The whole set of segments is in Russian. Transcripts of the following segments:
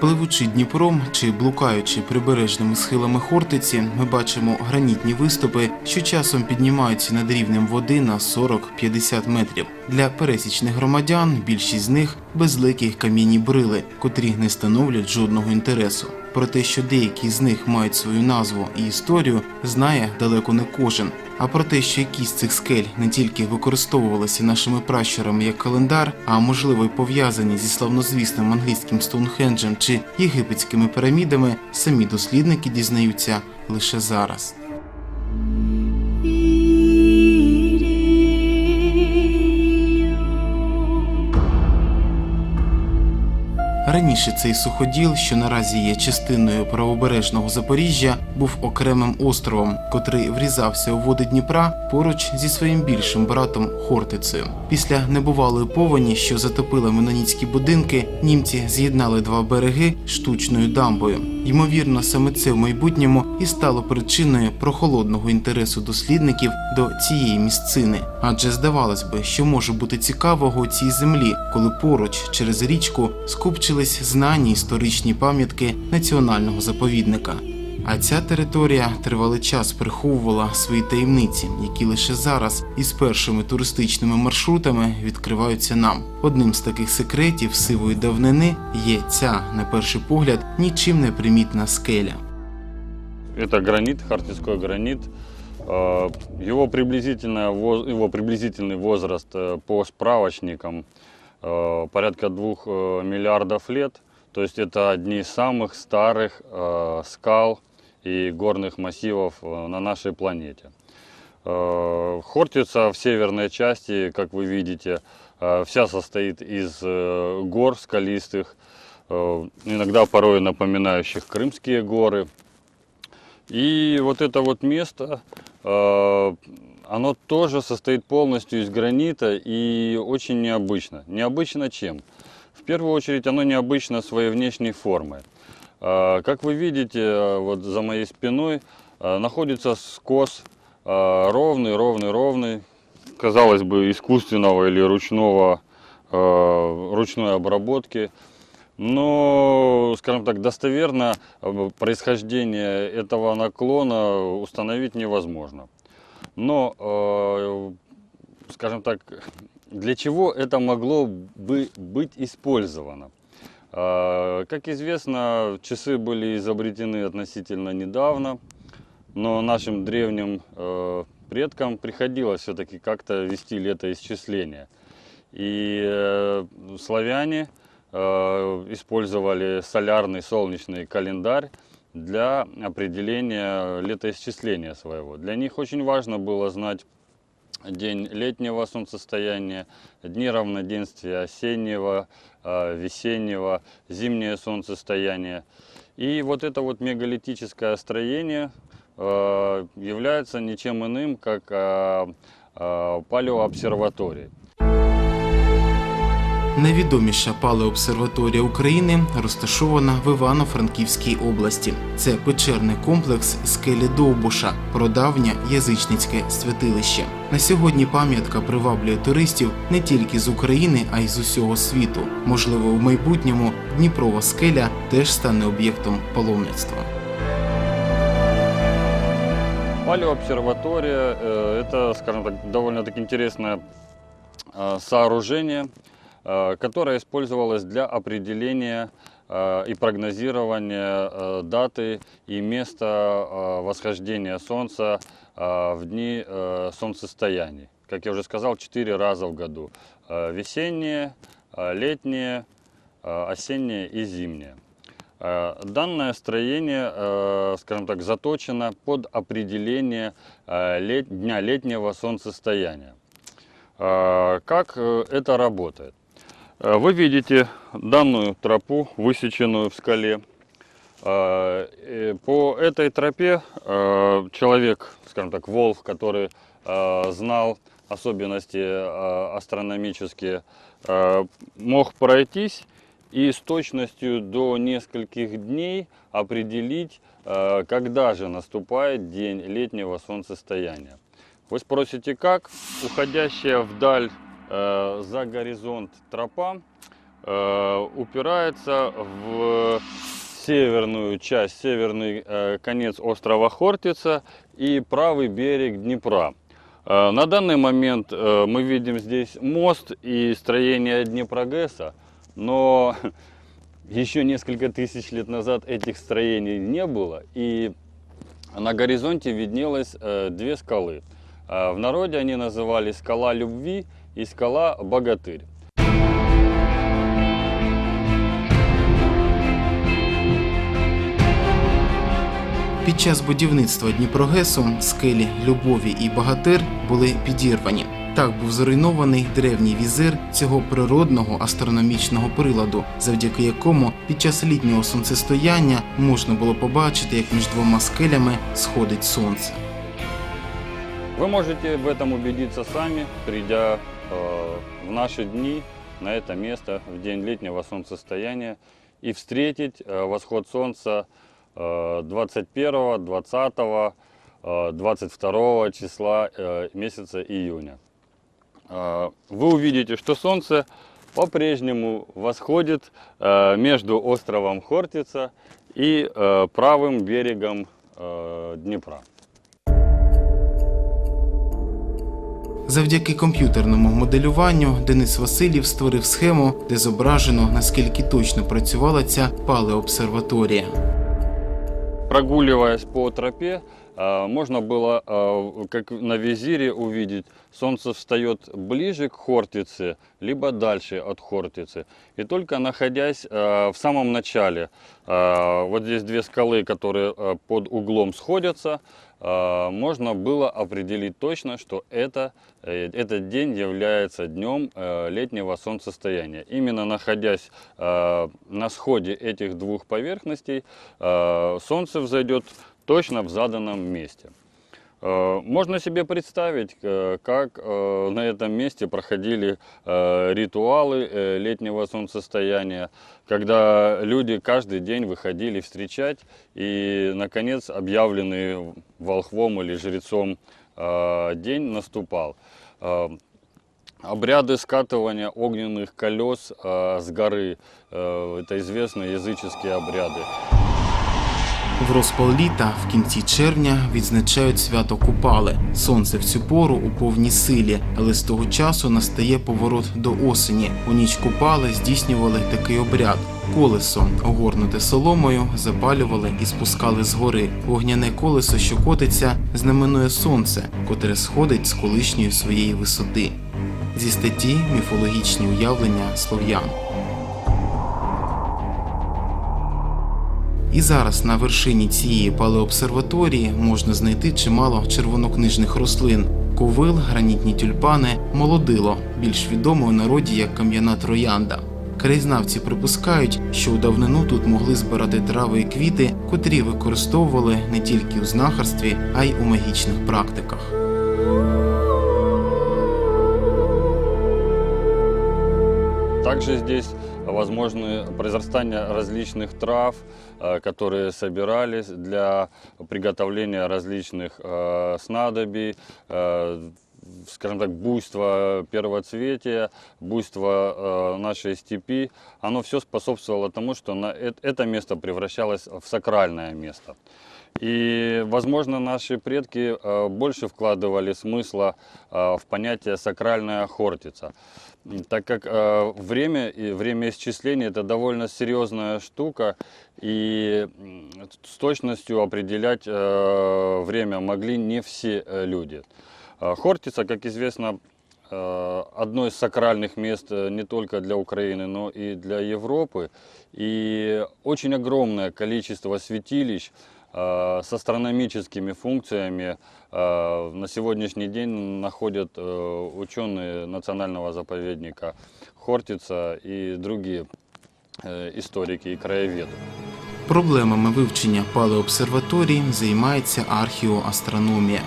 Пливучи Дніпром чи блукаючи прибережними схилами Хортиці, ми бачимо гранітні виступи, що часом піднімаються над рівнем води на 40-50 метрів. Для пересічних громадян більшість з них безликих кам'яні брили, котрі не становлять жодного інтересу. Про те, що деякі з них мають свою назву і історію, знає далеко не кожен. А про те, що якісь цих скель не тільки використовувалися нашими пращурами як календар, а можливо й пов'язані зі славнозвісним англійським Стоунхенджем чи єгипетськими пірамідами, самі дослідники дізнаються лише зараз. Раніше цей суходіл, що наразі є частиною правобережного Запоріжжя, був окремим островом, котрий врізався у води Дніпра поруч зі своїм більшим братом Хортицею. Після небувалої повені, що затопила меноніцькі будинки, німці з'єднали два береги штучною дамбою. Ймовірно, саме це в майбутньому і стало причиною прохолодного інтересу дослідників до цієї місцини. Адже здавалось би, що може бути цікавого у цій землі, коли поруч через річку скупчились знані історичні пам'ятки національного заповідника. А ця територія тривалий час приховувала свої таємниці, які лише зараз із першими туристичними маршрутами відкриваються нам. Одним з таких секретів сивої давнини є ця, на перший погляд, нічим не примітна скеля. Это гранит, хартийской гранит. Э, Его, приблизительная воз- его приблизительный возраст э, по справочникам э, порядка двух э, миллиардов лет. То есть это одни из самых старых э, скал и горных массивов э, на нашей планете. Э, Хортица в северной части, как вы видите, э, вся состоит из гор скалистых, иногда порой напоминающих Крымские горы. И вот это вот место, оно тоже состоит полностью из гранита и очень необычно. Необычно чем? В первую очередь оно необычно своей внешней формой. Э, Как вы видите, э, вот за моей спиной э, находится скос э, ровный, ровный, ровный, казалось бы, искусственного или ручного, ручной обработки. Но, скажем так, достоверно происхождение этого наклона установить невозможно. Но, скажем так, для чего это могло бы быть использовано? Э, Как известно, часы были изобретены относительно недавно, но нашим древним э, предкам приходилось все-таки как-то вести летоисчисление. И э, славяне э, использовали солярный солнечный календарь для определения летоисчисления своего. Для них очень важно было знать день летнего солнцестояния, дни равноденствия осеннего, весеннего, зимнее солнцестояние. И вот это вот мегалитическое строение э, является ничем иным, как э, э, палеообсерваторией. Найвідоміша палеобсерваторія України розташована в Івано-Франківській області. Це печерний комплекс скелі Довбуша, прадавнє язичницьке святилище. На сьогодні пам'ятка приваблює туристів не тільки з України, а й з усього світу. Можливо, в майбутньому Дніпрова скеля теж стане об'єктом паломництва. Палеообсерватория э, это, скажем так, довольно-таки интересное э, сооружение, э, которое использовалось для определения э, и прогнозирования э, даты и места э, восхождения Солнца э, в дни э, солнцестояний. Как я уже сказал, четыре раза в году. Э, Весеннее, э, летнее, э, осеннее и зимнее. Э, Данное строение, э, скажем так, заточено под определение э, дня летнего солнцестояния. Э, Как э, это работает? Э, Вы видите данную тропу, высеченную в скале. Э, э, По этой тропе человек, скажем так, волк, который знал особенности астрономические, мог пройтись и с точностью до нескольких дней определить, когда же наступает день летнего солнцестояния. Вы спросите, как? Уходящая вдаль э, за горизонт тропа э, упирается в северную часть, северный э, конец острова Хортица и правый берег Днепра. Э, На данный момент э, мы видим здесь мост и строение Днепрогэса, но еще несколько тысяч лет назад этих строений не было, и на горизонте виднелось э, две скалы. Э, В народе они назывались скала любви и скала богатырь. Під час будівництва Дніпрогесу скелі Любові і Багатир були підірвані. Так був зруйнований древній візир цього природного астрономічного приладу, завдяки якому під час літнього сонцестояння можна було побачити, як між двома скелями сходить сонце. Вы можете в этом убедиться сами, придя э, в наши дни на это место в день летнего солнцестояния и встретить э, восход солнца э, 21, 20, э, 22 числа э, месяца июня. Э, Вы увидите, что солнце по-прежнему восходит э, между островом Хортица и э, правым берегом э, Днепра. Завдяки комп'ютерному моделюванню Денис Васильєв створив схему, де зображено наскільки точно працювала ця палеобсерваторія. Прогуливаясь по тропе, э, можно было, э, как на визире, увидеть, солнце встает ближе к Хортице, либо дальше от Хортицы. И только находясь э, в самом начале, э, вот здесь две скалы, которые э, под углом сходятся, э, Можно было определить точно, что это, э, этот день является днем э, летнего солнцестояния. Именно находясь э, на сходе этих двух поверхностей, э, солнце взойдет точно в заданном месте. Э, Можно себе представить, э, как э, на этом месте проходили ритуалы летнего солнцестояния, когда люди каждый день выходили встречать и, наконец, объявленный волхвом или жрецом день наступал. Обряды скатывания огненных колес с горы это известные языческие обряды. В розпал літа в кінці червня відзначають свято Купали. Сонце в цю пору у повній силі, але з того часу настає поворот до осені. У ніч Купали здійснювали такий обряд. Колесо, огорнуте соломою, запалювали і спускали з гори. Вогняне колесо, що котиться, знаменує сонце, котре сходить з колишньої своєї висоти. Зі статті міфологічні уявлення слов'ян. І зараз на вершині цієї палеобсерваторії можна знайти чимало червонокнижних рослин: ковил, гранітні тюльпани, молодило, більш відоме у народі як кам'яна троянда. Краєзнавці припускають, що у давнину тут могли збирати трави і квіти, котрі використовували не тільки у знахарстві, а й у магічних практиках. Также здесь возможны произрастания различных трав, э, которые собирались для приготовления различных э, снадобий, э, скажем так, буйство первоцветия, буйство нашей степи, оно все способствовало тому, что это место превращалось в сакральное место. И, возможно, наши предки э, больше вкладывали смысла э, в понятие сакральная хортица, так как э, время и время исчисления это довольно серьезная штука, и с точностью определять время могли не все люди. Хортица, как известно, одно из сакральных мест не только для Украины, но и для Европы. И очень огромное количество святилищ с астрономическими функциями э, на сегодняшний день находят э, ученые национального заповедника Хортица и другие э, историки и краеведы. Проблемами вивчення палеобсерваторій займається археоастрономія.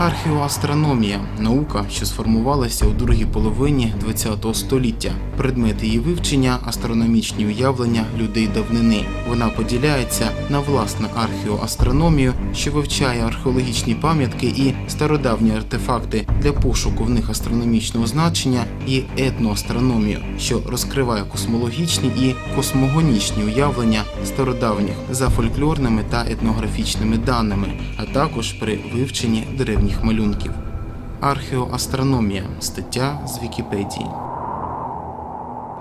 Археоастрономія наука, що сформувалася у другій половині ХХ століття. Предмет її вивчення астрономічні уявлення людей давнини. Вона поділяється на власну археоастрономію, що вивчає археологічні пам'ятки і стародавні артефакти для пошуку в них астрономічного значення, і етноастрономію, що розкриває космологічні і космогонічні уявлення стародавніх за фольклорними та етнографічними даними, а також при вивченні древніх малюнків. Археоастрономія стаття з Вікіпедії.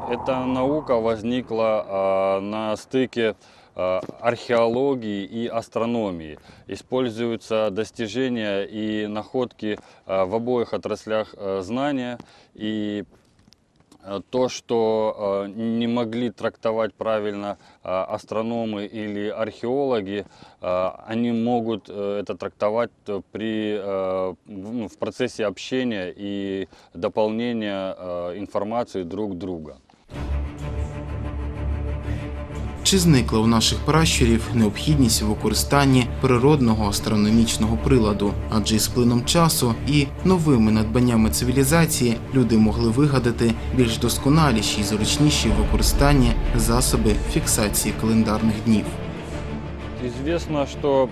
Эта наука возникла на стыке археологии и астрономии. Используются достижения и находки а, в обоих отраслях а, знания. И то, что не могли трактовать правильно астрономы или археологи, они могут э, это трактовать э, при, э, в ну, в процессе общения и дополнения э, информации друг друга. Чи зникла у наших пращурів необхідність у використанні природного астрономічного приладу? Адже із плином часу і новими надбаннями цивілізації люди могли вигадати більш досконаліші і зручніші в використанні засоби фіксації календарних днів. Известно, что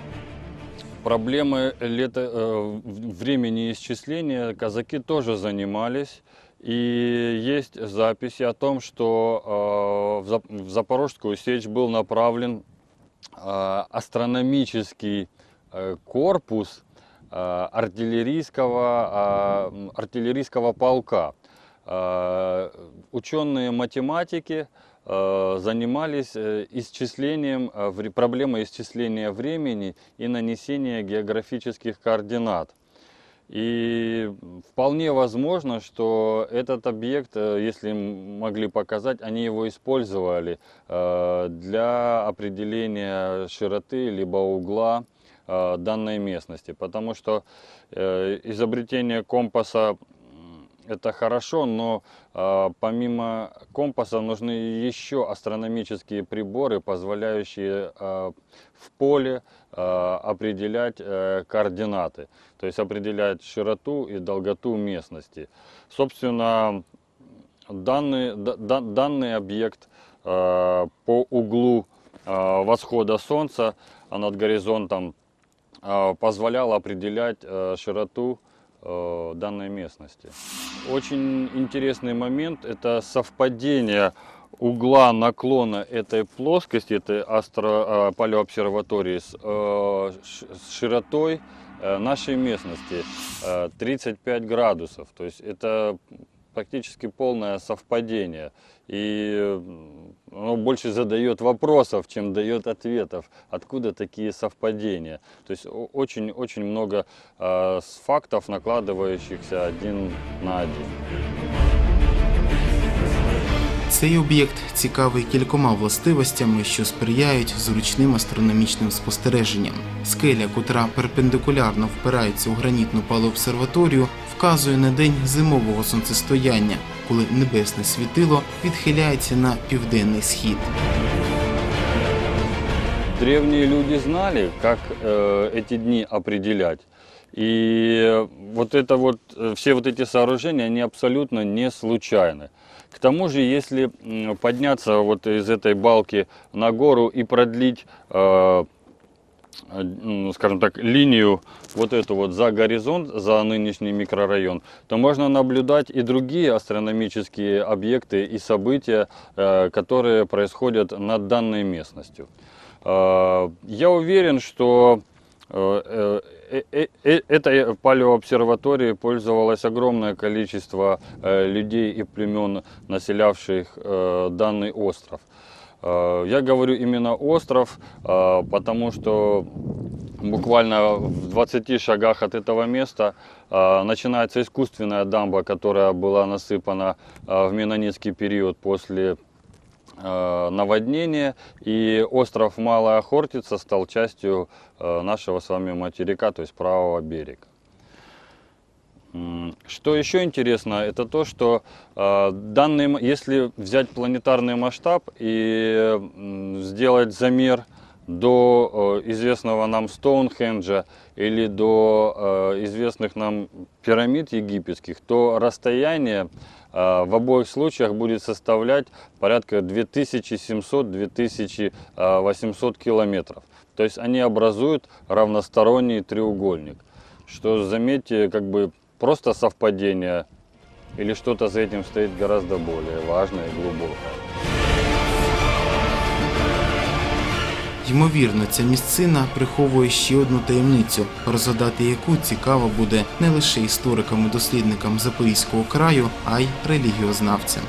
проблемы лета, э, в- времени исчисления казаки тоже занимались. И есть записи о том, что э, в Зап- в Запорожскую сечь был направлен э, астрономический э, корпус артиллерийского, артиллерийского полка. Ученые математики занимались исчислением, проблемой исчисления времени и нанесения географических координат. И вполне возможно, что этот объект, э, если могли показать, они его использовали э, для определения широты либо угла э, данной местности. Потому что изобретение компаса это хорошо, но э, помимо компаса нужны еще астрономические приборы, позволяющие э, в поле э, определять э, координаты, то есть определять широту и долготу местности. Собственно, данный, да- да- данный объект э, по углу э, восхода Солнца над горизонтом э, позволял определять э, широту данной местности. Очень интересный момент – это совпадение угла наклона этой плоскости, этой астро, э, палеообсерватории с, э, с широтой э, нашей местности э, 35 градусов. То есть это практически полное совпадение. И оно больше задает вопросов, чем дает ответов. Откуда такие совпадения? То есть очень-очень много э, фактов, накладывающихся один на один. Цей об'єкт цікавий кількома властивостями, що сприяють зручним астрономічним спостереженням. Скеля, котра перпендикулярно впирається у гранітну палеобсерваторію, вказує на день зимового сонцестояння, коли небесне світило відхиляється на південний схід. Древние люди знали, как э, эти дни определять. И вот это вот, э, все вот эти сооружения, они абсолютно не случайны. К тому же, если подняться вот из этой балки на гору и продлить, э, э, скажем так, линию вот эту вот за горизонт, за нынешний микрорайон, то можно наблюдать и другие астрономические объекты и события, э, которые происходят над данной местностью. Я уверен, что этой палеообсерваторией пользовалось огромное количество э, людей и племен, населявших э, данный остров. Э, Я говорю именно остров, э, потому что буквально в 20 шагах от этого места э, начинается искусственная дамба, которая была насыпана э, в Менонитский период после э, наводнения, и остров Малая Хортица стал частью э, нашего с вами материка, то есть правого берега. Что еще интересно, это то, что э, данный, м- если взять планетарный масштаб и сделать замер до известного нам Стоунхенджа или до известных нам пирамид египетских, то расстояние в обоих случаях будет составлять порядка 2700-2800 километров. То есть они образуют равносторонний треугольник. Что, заметьте, как бы просто совпадение или что-то за этим стоит гораздо более важное и глубокое. Ймовірно, ця місцина приховує ще одну таємницю, розгадати яку цікаво буде не лише історикам і дослідникам Запорізького краю, а й релігіознавцям.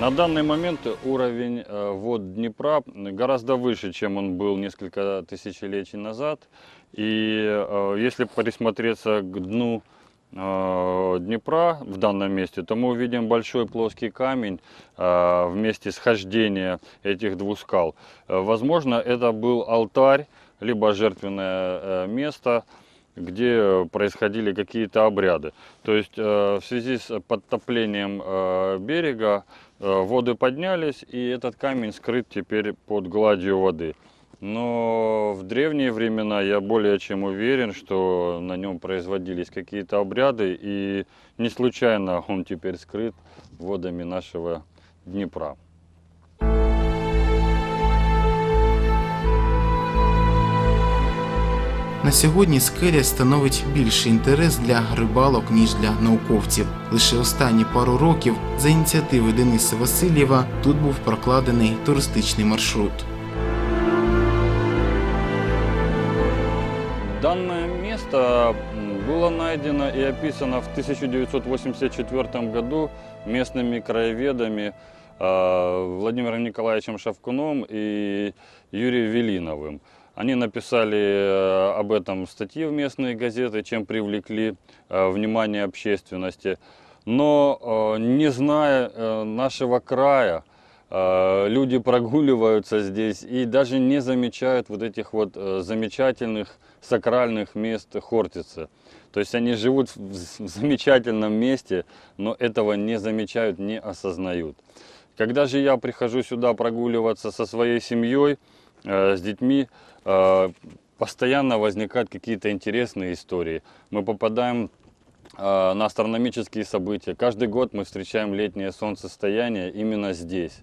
На данный момент уровень э, вод Днепра гораздо выше, чем он был несколько тысячелетий назад. И э, если присмотреться к дну э, Днепра в данном месте, то мы увидим большой плоский камень э, вместе схождения этих двух скал. Э, Возможно, это был алтарь, либо жертвенное э, место, где происходили какие-то обряды. То есть э, в связи с подтоплением э, берега э, воды поднялись, и этот камень скрыт теперь под гладью воды. Но в древние времена я более чем уверен, что на нем производились какие-то обряды, и не случайно он теперь скрыт водами нашего Днепра. На сьогодні скеля становить більший інтерес для рибалок, ніж для науковців. Лише останні пару років за ініціативи Дениса Васильєва тут був прокладений туристичний маршрут. Место было найдено и описано в 1984 году местными краеведами э, Владимиром Николаевичем Шавкуном и Юрием Велиновым. Они написали э, об этом статьи в местные газеты, чем привлекли э, внимание общественности. Но э, не зная нашего края, люди прогуливаются здесь и даже не замечают вот этих вот замечательных сакральных мест Хортицы. То есть они живут в замечательном месте, но этого не замечают, не осознают. Когда же я прихожу сюда прогуливаться со своей семьей, э, с детьми, э, постоянно возникают какие-то интересные истории. Мы попадаем э, на астрономические события. Каждый год мы встречаем летнее солнцестояние именно здесь.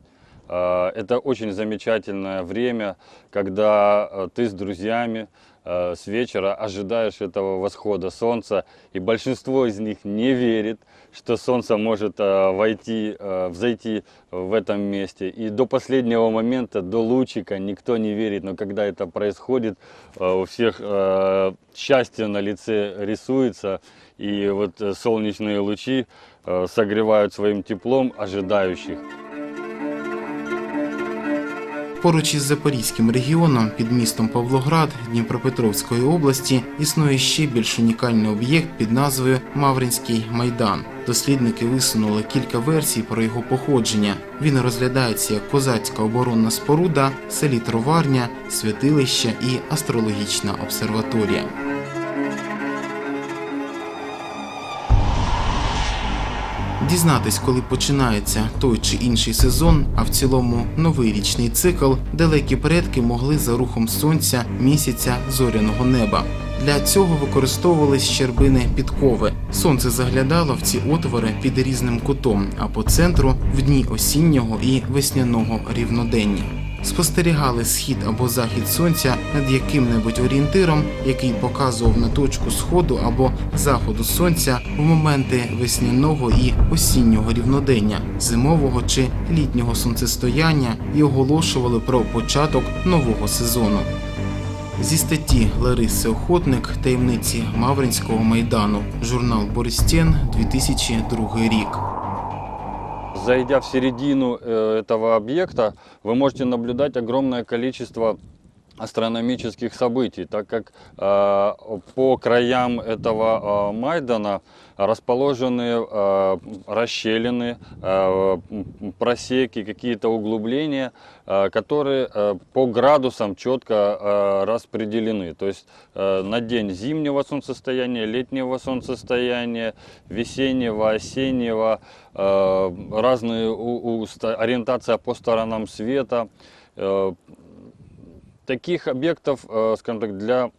Это очень замечательное время, когда ты с друзьями с вечера ожидаешь этого восхода солнца, и большинство из них не верит, что солнце может э, войти, э, взойти в этом месте. И до последнего момента, до лучика никто не верит, но когда это происходит, э, у всех э, счастье на лице рисуется, и вот э, солнечные лучи э, согревают своим теплом ожидающих. Поруч із Запорізьким регіоном під містом Павлоград Дніпропетровської області існує ще більш унікальний об'єкт під назвою Мавринський майдан. Дослідники висунули кілька версій про його походження. Він розглядається як козацька оборонна споруда, селі Троварня, святилище і астрологічна обсерваторія. Дізнатись, коли починається той чи інший сезон, а в цілому новий річний цикл, далекі предки могли за рухом сонця, місяця, зоряного неба. Для цього використовувались щербини підкови. Сонце заглядало в ці отвори під різним кутом, а по центру в дні осіннього і весняного рівнодення. Спостерігали схід або захід сонця над яким-небудь орієнтиром, який показував на точку сходу або заходу сонця в моменти весняного і осіннього рівнодення, зимового чи літнього сонцестояння і оголошували про початок нового сезону. Зі статті Лариси Охотник таємниці Мавринського майдану, журнал Бористєн, 2002 рік. Зайдя в середину э, этого объекта, вы можете наблюдать огромное количество астрономических событий, так как э, по краям этого э, Майдана расположены э, расщелины, э, просеки, какие-то углубления, э, которые э, по градусам четко э, распределены. То есть э, на день зимнего солнцестояния, летнего солнцестояния, весеннего, осеннего, э, разные у- у- ориентация по сторонам света. Э, таких объектов, э, скажем так, для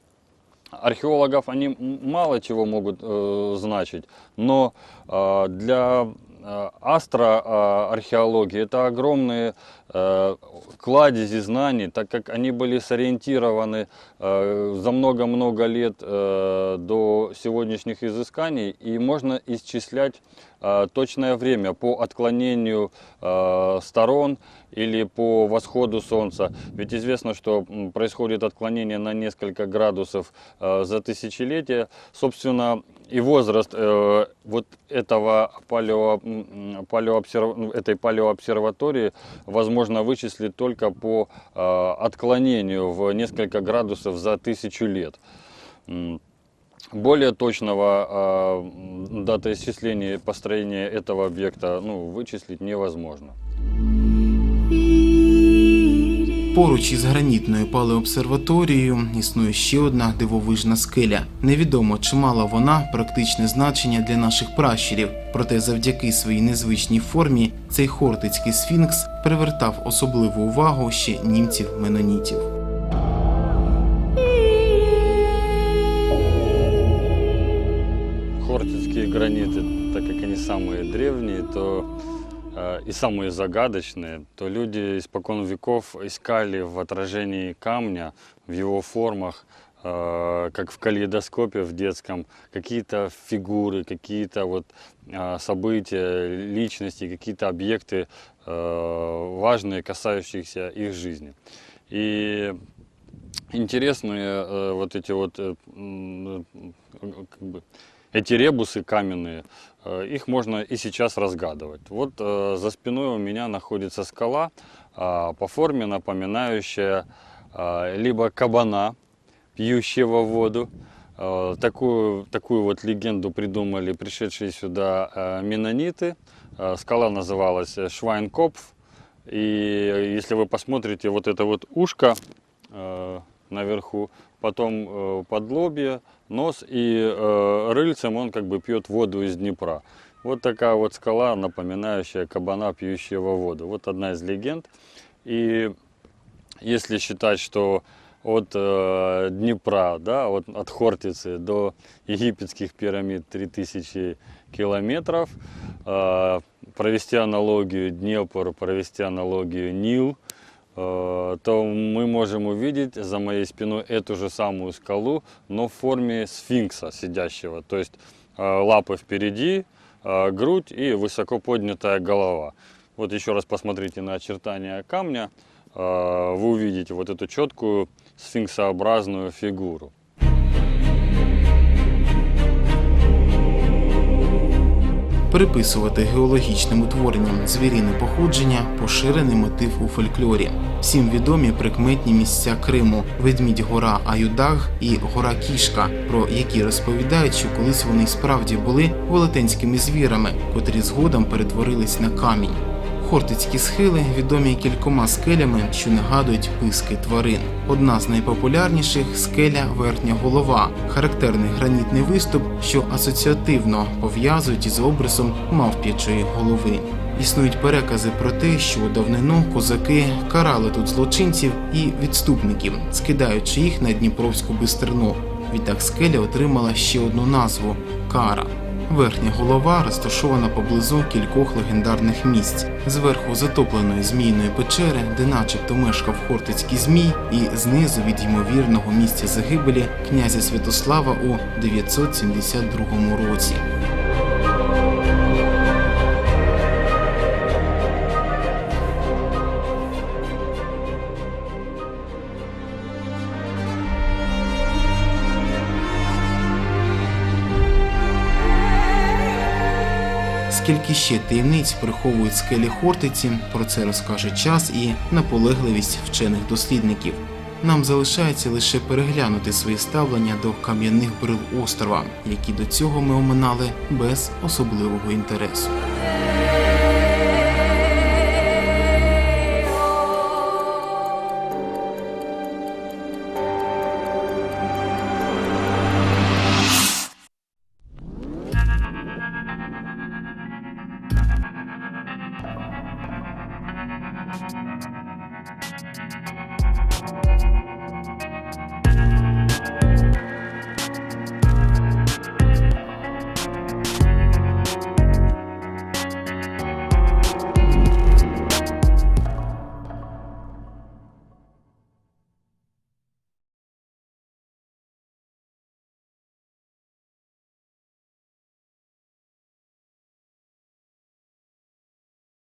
археологов они мало чего могут э, значить, но э, для э, астроархеологии это огромные э, кладези знаний, так как они были сориентированы э, за много-много лет э, до сегодняшних изысканий, и можно исчислять э, точное время по отклонению э, сторон или по восходу Солнца. Ведь известно, что происходит отклонение на несколько градусов э, за тысячелетие. Собственно, и возраст э, вот этого палео, палеообсерв- этой палеообсерватории возможно вычислить только по э, отклонению в несколько градусов за тысячу лет. М, Более точного э, м, датоисчисления построения этого объекта ну, вычислить невозможно. Поруч із гранітною палеобсерваторією існує ще одна дивовижна скеля. Невідомо, чи мала вона практичне значення для наших пращурів, проте завдяки своїй незвичній формі цей хортицький сфінкс привертав особливу увагу ще німців-менонітів. И самые загадочные, то люди испокон веков искали в отражении камня, в его формах, э, как в калейдоскопе в детском, какие-то фигуры, какие-то вот э, события, личности, какие-то объекты э, важные, касающиеся их жизни. И интересные э, вот эти вот э, э, как бы, эти ребусы каменные, э, их можно и сейчас разгадывать. Вот э, за спиной у меня находится скала, а, по форме напоминающая либо кабана, пьющего воду. Э, Такую, такую вот легенду придумали пришедшие сюда э, менониты. Э, Скала называлась э, Швайнкопф. И если вы посмотрите, вот это вот ушко э, наверху, потом э, подлобье, нос и э, рыльцем он как бы пьет воду из Днепра. Вот такая вот скала, напоминающая кабана, пьющего воду. Вот одна из легенд. И если считать, что от э, Днепра, да, вот от Хортицы до египетских пирамид 3000 километров, э, провести аналогию Днепр, провести аналогию Нил, то мы можем увидеть за моей спиной эту же самую скалу, но в форме сфинкса сидящего. То есть э, лапы впереди, э, грудь и высоко поднятая голова. Вот еще раз посмотрите на очертания камня, э, вы увидите вот эту четкую сфинксообразную фигуру. Приписувати геологічним утворенням звіріне походження поширений мотив у фольклорі. Всім відомі прикметні місця Криму Ведмідь Гора Аюдаг і Гора Кішка, про які розповідають, що колись вони справді були велетенськими звірами, котрі згодом перетворились на камінь. Хортицькі схили відомі кількома скелями, що нагадують писки тварин. Одна з найпопулярніших скеля верхня голова, характерний гранітний виступ, що асоціативно пов'язують із обрисом мавп'ячої голови. Існують перекази про те, що у давнину козаки карали тут злочинців і відступників, скидаючи їх на Дніпровську бистрину. Відтак скеля отримала ще одну назву кара. Верхня голова розташована поблизу кількох легендарних місць. Зверху затопленої змійної печери, де начебто мешкав хортицький змій, і знизу від ймовірного місця загибелі князя Святослава у 972 році. Скільки ще таємниць приховують скелі Хортиці, про це розкаже час і наполегливість вчених дослідників. Нам залишається лише переглянути своє ставлення до кам'яних брил острова, які до цього ми оминали без особливого інтересу.